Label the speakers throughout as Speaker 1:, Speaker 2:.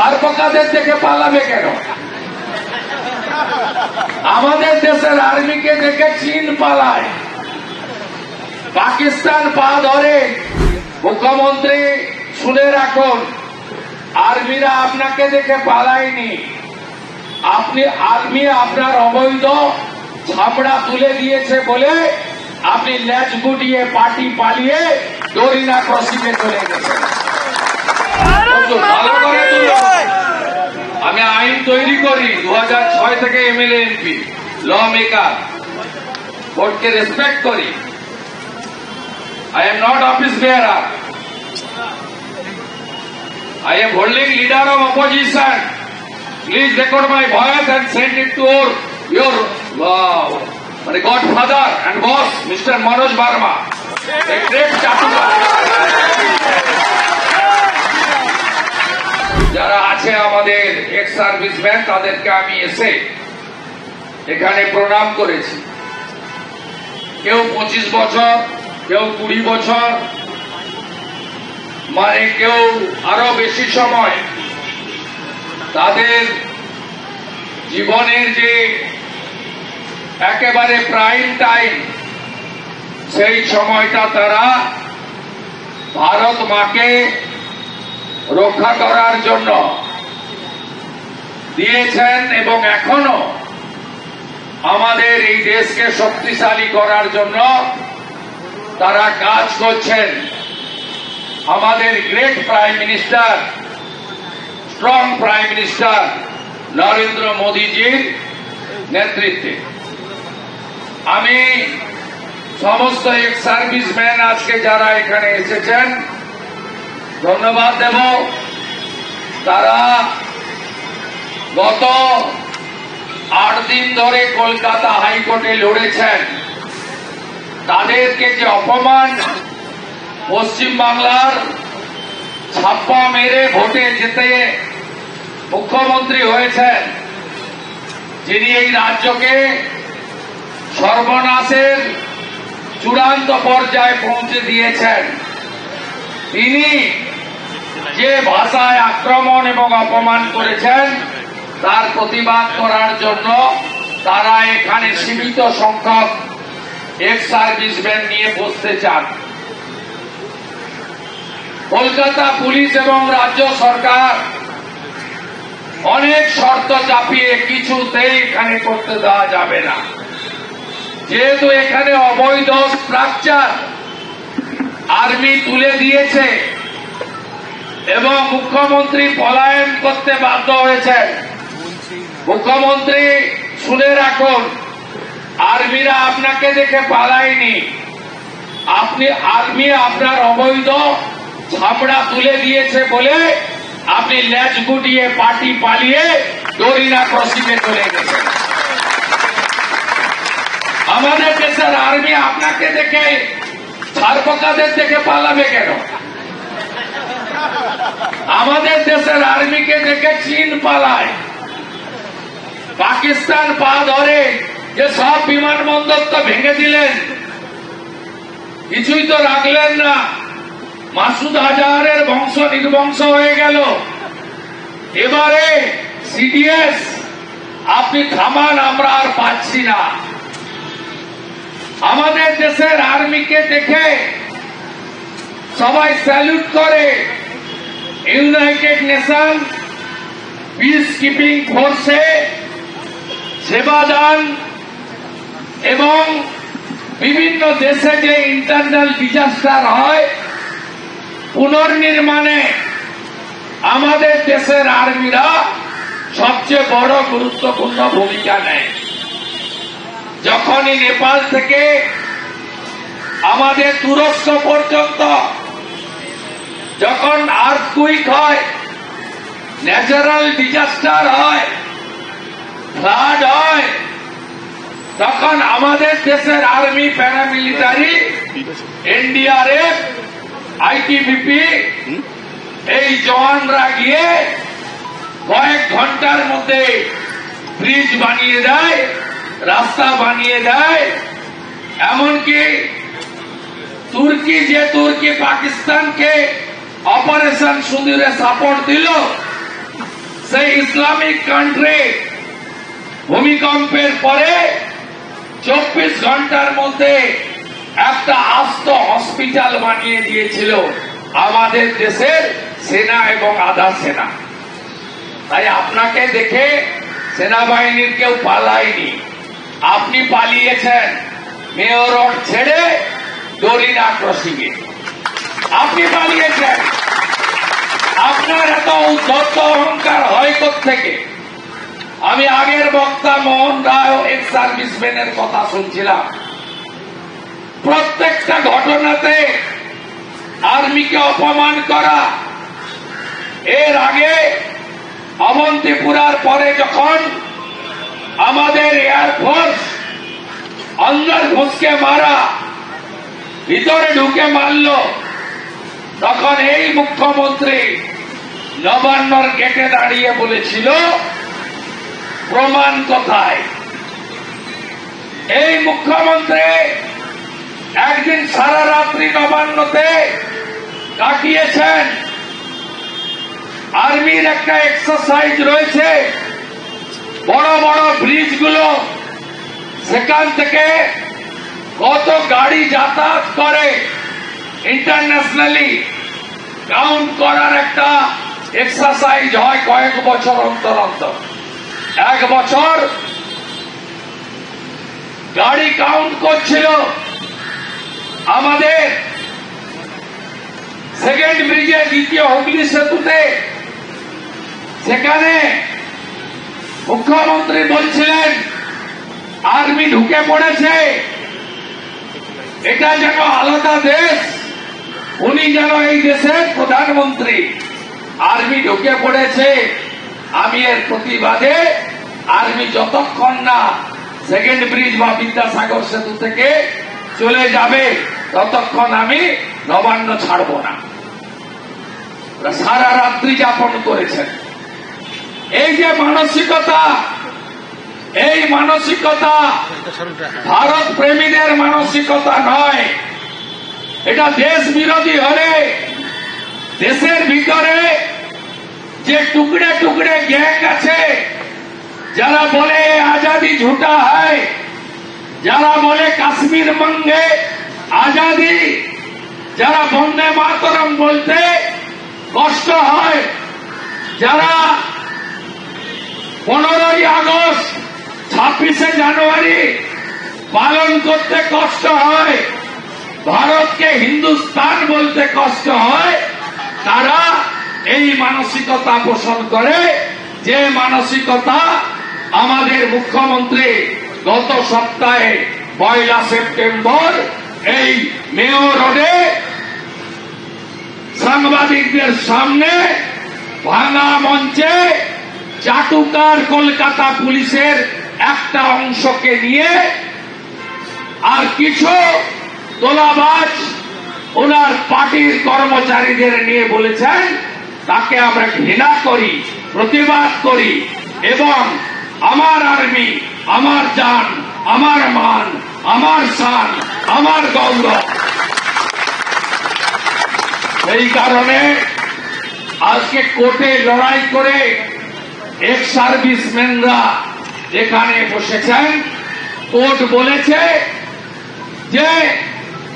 Speaker 1: ছারপোকাদের দেখে পালাবে কেন? আমাদের দেশের আর্মিকে দেখে চীন পালায়। পাকিস্তান পা ধরে। মুখ্যমন্ত্রী, শুনে রাখুন, আর্মিরা আপনাকে দেখে পালায়নি। আপনি, আর্মি আপনার অবৈধ ছাপড়া তুলে দিয়েছে বলে আপনি ল্যাচ গুটিয়ে পার্টি পালিয়ে ডরিনা ক্রসিংয়ে চলে গেছেন। আমি আইন তৈরি করি দু ছয় থেকে এমএলএ এমপি ল মেকার কোর্টকে রেসপেক্ট করি I am not office bearer. I am holding leader of opposition. Please record my voice and send it to your, your wow, my godfather and boss, Mr. Manoj Barma. A চাটুকার। যারা আছে আমাদের ex serviceman তাদেরকে আমি এসে এখানে প্রণাম করেছি। কেউ পঁচিশ বছর, কেউ কুড়ি বছর মানে কেউ আরও বেশি সময় তাদের জীবনের যে একেবারে প্রাইম টাইম সেই সময়টা তারা ভারত মাকে রক্ষা করার জন্য দিয়েছেন এবং এখনও আমাদের এই দেশকে শক্তিশালী করার জন্য তারা কাজ করছেন। আমাদের great prime minister, strong prime minister Narendra মোদীজির নেতৃত্বে। আমি সমস্ত এক সার্ভিসম্যান আজকে যারা এখানে এসেছেন ধন্যবাদ দেব। তারা গত আট দিন ধরে কলকাতা হাইকোর্টে লড়েছেন। তাদেরকে যে অপমান পশ্চিমবাংলার ছাপ্পা মেরে ভোটে যেতে মুখ্যমন্ত্রী হয়েছেন, যিনি এই রাজ্যকে সর্বনাশের চূড়ান্ত পর্যায়ে পৌঁছে দিয়েছেন। তিনি যে ভাষায় আক্রমণ এবং অপমান করেছেন, তার প্রতিবাদ করার জন্য তারা এখানে সীমিত সংখ্যক এক্স সার্ভিসম্যান নিয়ে বসতে চান। কলকাতা পুলিশ এবং রাজ্য সরকার অনেক শর্ত চাপিয়ে কিছুতেই এখানে করতে দেওয়া যাবে না। যেহেতু এখানে অবৈধ স্ট্রাকচার আর্মি তুলে দিয়েছে এবং মুখ্যমন্ত্রী পলায়ন করতে বাধ্য হয়েছেন। মুখ্যমন্ত্রী, শুনে রাখুন, আর্মিরা আপনাকে দেখে পালায়নি। আপনি, আর্মি আপনার অবৈধ ছাপড়া তুলে দিয়েছে বলে আপনি ল্যাচ গুটিয়ে পার্টি পালিয়ে ডরিনা ক্রসিংয়ে চলে গেছেন। আমাদের দেশের আর্মি আপনাকে দেখে ছারপোকাদের দেখে পালাবে কেন? আমাদের দেশের আর্মিকে দেখে চীন পালায়। পাকিস্তান পা ধরে যে সব বিমানবন্দর তো ভেঙে দিলেন। কিছুই তো রাখলেন না। মাসুদ হাজারের বংশ নির্বংশ হয়ে গেল। এবারে সিডিএস, আপনি থামান, আমরা আর পাচ্ছি না। আমাদের দেশের আর্মিকে দেখে সবাই স্যালুট করে। ইউনাইটেড নেশন পিস কিপিং ফোর্সে সেবাদান এবং বিভিন্ন দেশে যে ইন্টারনাল ডিজাস্টার হয়, পুনর্নির্মাণে আমাদের দেশের আর্মিরা সবচেয়ে বড় গুরুত্বপূর্ণ ভূমিকা নেয়। যখনই নেপাল থেকে আমাদের তুরস্ক পর্যন্ত আর্থকুইক হয় ন্যাচারাল ডিজাস্টার হয় ফ্লাড হয়, তখন আমাদের দেশের আর্মি প্যারামিলিটারি এনডিআরএফ আইটিবিপি এই জওয়ানরা গিয়ে কয়েক ঘণ্টার মধ্যে ব্রিজ বানিয়ে দেয়, রাস্তা বানিয়ে দেয়, এমনকি তুর্কি, যে তুর্কি পাকিস্তানকে অপারেশন সুন্দরে সাপোর্ট দিল। সেই ইসলামিক কান্ট্রি ভূমিকম্পের পরে চব্বিশ ঘণ্টার মধ্যে একটা আস্ত হসপিটাল বানিয়ে দিয়েছিল আমাদের দেশের সেনা এবং আধা সেনা। তাই আপনাকে দেখে সেনাবাহিনীর কেউ পালায়নি। আপনি পালিয়েছেন। মেয়র ছেড়ে ডরিনা ক্রসিং এ আপনি পালিয়েছেন আপনার এত উদ্ধত্ত অহংকার হয় থেকে আমি আগের বক্তা মোহন রায় এক্স সার্ভিসম্যানের কথা শুনছিলাম। প্রত্যেকটা ঘটনাতে আর্মিকে অপমান করা, এর আগে অবন্তিপুরার পরে যখন আমাদের এয়ারফোর্স অন্দর ঘুষকে মারা, ভিতরে ঢুকে মারল তখন এই মুখ্যমন্ত্রী নবান্নর গেটে দাঁড়িয়ে বলেছিল, প্রমাণ কোথায়? এই মুখ্যমন্ত্রী একদিন সারা রাত্রি নবান্নতে কাটিয়েছেন আর্মির একটা এক্সারসাইজ রয়েছে। বড় বড় ব্রিজগুলো, সেখান থেকে কত গাড়ি যাতায়াত করে। ইন্টারন্যাশনালি কাউন্ট করার একটা এক্সারসাইজ হয় কয়েক বছর অন্তর অন্তর। এক বছর গাড়ি কাউন্ট করছিল আমাদের সেকেন্ড ব্রিজে দ্বিতীয় হুগলি সেতুতে। সেখানে মুখ্যমন্ত্রী বলছিলেন আর্মি ঢুকে পড়েছে। এটা যেন আলাদা দেশ। উনি যেন এই দেশের প্রধানমন্ত্রী। আর্মি ঢুকে পড়েছে। আমি এর প্রতিবাদে আর্মি যতক্ষণ না সেকেন্ড ব্রিজ বা বিদ্যাসাগর সেতু থেকে চলে যাবে, ততক্ষণ আমি নবান্ন ছাড়ব না। সারা রাত্রি যাপন করেছেন। এই যে মানসিকতা, এই মানসিকতা, ভারত প্রেমীদের মানসিকতা নয়। এটা দেশ বিরোধী হলে দেশের ভিতরে যে টুকরে টুকরে গ্যাং আছে, যারা বলে আজাদি ঝুটা হয়, যারা বলে কাশ্মীর মঙ্গে আজাদি, যারা বন্দে মাতরম বলতে কষ্ট হয়, যারা পনেরোই আগস্ট ছাব্বিশে জানুয়ারি পালন করতে কষ্ট হয় ভারতকে হিন্দুস্তান বলতে কষ্ট হয়, তারা এই মানসিকতা পোষণ করে, যে মানসিকতা আমাদের মুখ্যমন্ত্রী গত সপ্তাহে পয়লা সেপ্টেম্বর এই মেয়র রোডে সাংবাদিকদের সামনে ভাঙা মঞ্চে চাটুকার কলকাতা পুলিশের একটা অংশকে নিয়ে আর কিছু তোলাবাজ ওনার পার্টির কর্মচারীদের নিয়ে বলেছেন, তাকে আমরা ঘৃণা করি, প্রতিবাদ করি এবং আমার আর্মি, আমার জান আমার মান, আমার শান আমার গৌরব। সেই কারণে আজকে কোর্টে লড়াই করে এক্স সার্ভিসম্যানরা এখানে বসেছেন। কোর্ট বলেছে যে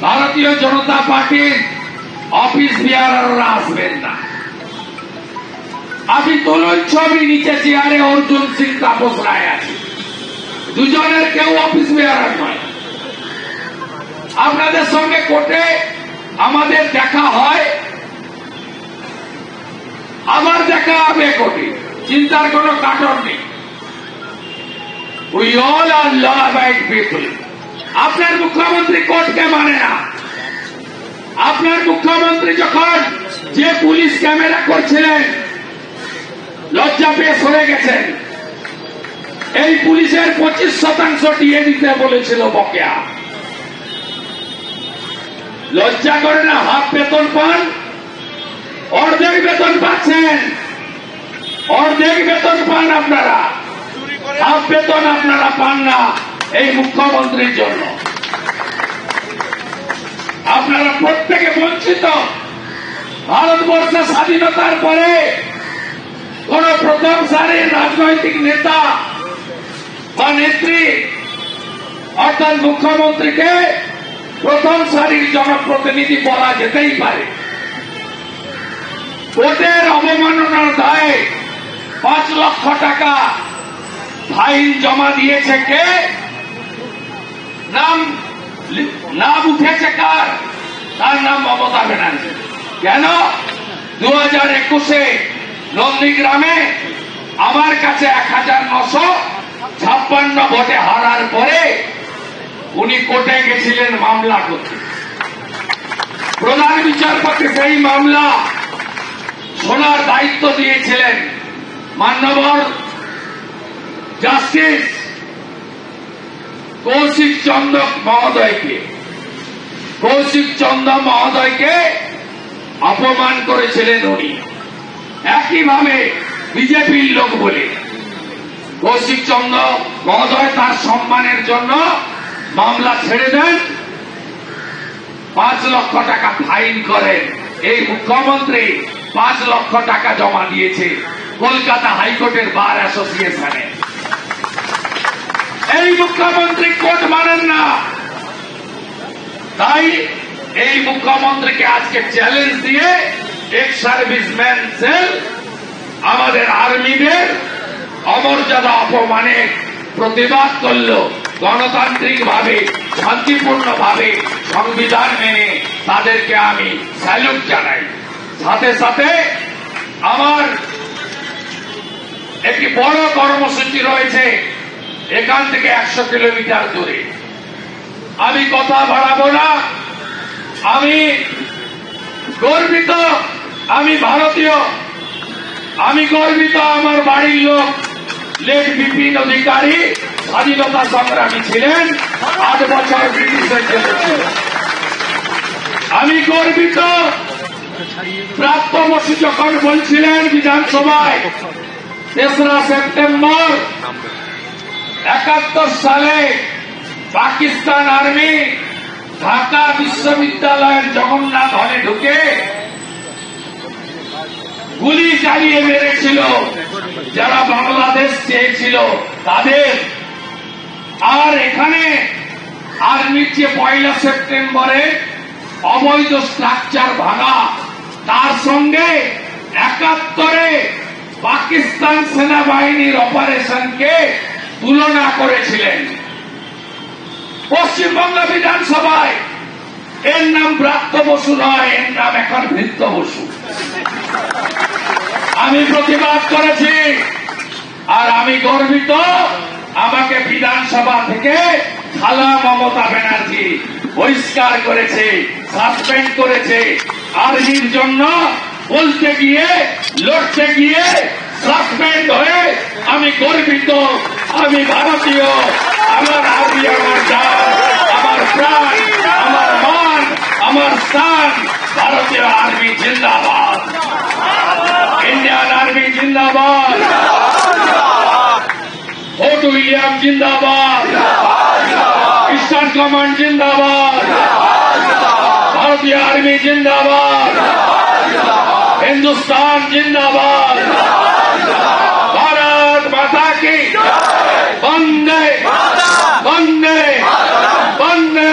Speaker 1: ভারতীয় জনতা পার্টির অফিস বিয়ারাররা আসবেন না আপনি তুলুন ছবি নিচে চেয়ারে অর্জুন সিং তাপস রায় আছে। দুজনের কেউ অফিস বিয়ারার নয়। আপনাদের সঙ্গে কোর্টে আমাদের দেখা হয়। আবার দেখা হবে কোর্টে। চিন্তার কোনো কাটন নেই। We all are law abiding people আপনার মুখ্যমন্ত্রী কোর্টকে মানে না। আপনার মুখ্যমন্ত্রী যখন যে পুলিশ ক্যামেরা করছিলেন, লজ্জা পেয়ে সরে গেছেন। এই পুলিশের পঁচিশ শতাংশ দিয়ে দিতে বলেছিল বকেয়া। লজ্জা করে না, হাফ বেতন পান, অর্ধেক বেতন পাচ্ছেন। অর্ধেক বেতন পান আপনারা। হাফ বেতন আপনারা পান না। এই মুখ্যমন্ত্রীর জন্য। আপনারা প্রত্যেকে বঞ্চিত। ভারতবর্ষের স্বাধীনতার পরে কোন প্রথম সারির রাজনৈতিক নেতা বা নেত্রী অর্থাৎ মুখ্যমন্ত্রীকে প্রথম সারির জনপ্রতিনিধি বলা যেতেই পারে। ভোটের অবমাননার দায়ে পাঁচ লক্ষ টাকা ফাইন জমা দিয়েছে কে? নাম নাম উঠেছে কার? তার নাম মমতা ব্যানার্জি। কেন? দু হাজার একুশে নন্দীগ্রামে আমার কাছে এক হাজার নশো ছাপ্পান্ন ভোটে হারার পরে উনি কোর্টে গেছিলেন মামলা করতে। প্রধান বিচারপতি সেই মামলা শোনার দায়িত্ব দিয়েছিলেন মান্যবর জাস্টিস কৌশিক চন্দ্র মহোদয়কে, কৌশিক চন্দ্র মহোদয়কে অপমান করেছিলেন উনি। একইভাবে বিজেপির লোক বলে, কৌশিক চন্দ্র মহোদয় তার সম্মানের জন্য মামলা ছেড়ে দেন, পাঁচ লক্ষ টাকা ফাইন করেন। এই মুখ্যমন্ত্রী পাঁচ লক্ষ টাকা জমা দিয়েছে কলকাতা হাইকোর্টের বার অ্যাসোসিয়েশনে। এই মুখ্যমন্ত্রী কোর্ট মানেন না। তাই এই মুখ্যমন্ত্রীকে আজকে চ্যালেঞ্জ দিয়ে এক্স সার্ভিসম্যান সেল আমাদের আর্মিদের অমর্যাদা অপমানের প্রতিবাদ করল। গণতান্ত্রিক ভাবে শান্তিপূর্ণ ভাবে সংবিধান মেনে তাদেরকে আমি স্যালুট জানাই। সাথে সাথে আমার একটি বড় কর্মসূচি রয়েছে। এখান থেকে একশো কিলোমিটার দূরে। আমি কথা বাড়াবো না। আমি গর্বিত, আমি ভারতীয়। আমি গর্বিত আমার বাড়ির লোক লেখ বিপিন অধিকারী, স্বাধীনতা সংগ্রামী ছিলেন, আট বছর ব্রিটিশের জেলে আমি গর্বিত, প্রাপ্ত যখন বলছিলেন বিধানসভায়, তেসরা সেপ্টেম্বর একাত্তর সালে পাকিস্তান আর্মি ঢাকা বিশ্ববিদ্যালয়ের জগন্নাথ হলে ঢুকে গুলি চালিয়ে মেরেছিল। যারা বাংলাদেশ চেয়েছিল তাদের। আর এখানে আর্মির যে পয়লা সেপ্টেম্বরে অবৈধ স্ট্রাকচার ভাঙা, তার সঙ্গে একাত্তরে পাকিস্তান সেনাবাহিনীর অপারেশনকে তুলনা করেছিলেন। পশ্চিমবঙ্গ বিধানসভায় এর নাম ব্রাত্য বসু নয়, এর নাম এখন ভৃত্য বসু। আমি প্রতিবাদ করেছি, আর আমি গর্বিত আমাকে বিধানসভা থেকে খালা মমতা ব্যানার্জি বহিষ্কার করেছে, সাসপেন্ড করেছে, আর্মির জন্য বলতে গিয়ে, লড়তে গিয়ে সাসপেন্ড হয়ে আমি গর্বিত আমি ভারতীয় আমার আর্মি আমার জান আমার প্রাণ আমার মান আমার স্থান ভারতীয় আর্মি জিন্দাবাদ ইন্ডিয়ান আর্মি জিন্দাবাদ ফোর্ট উইলিয়াম জিন্দাবাদ ইস্টার্ন কমান্ড জিন্দাবাদ ভারতীয় আর্মি জিন্দাবাদ হিন্দুস্তান জিন্দাবাদ ভারত মাতা কি বন্দে বন্দে বন্দে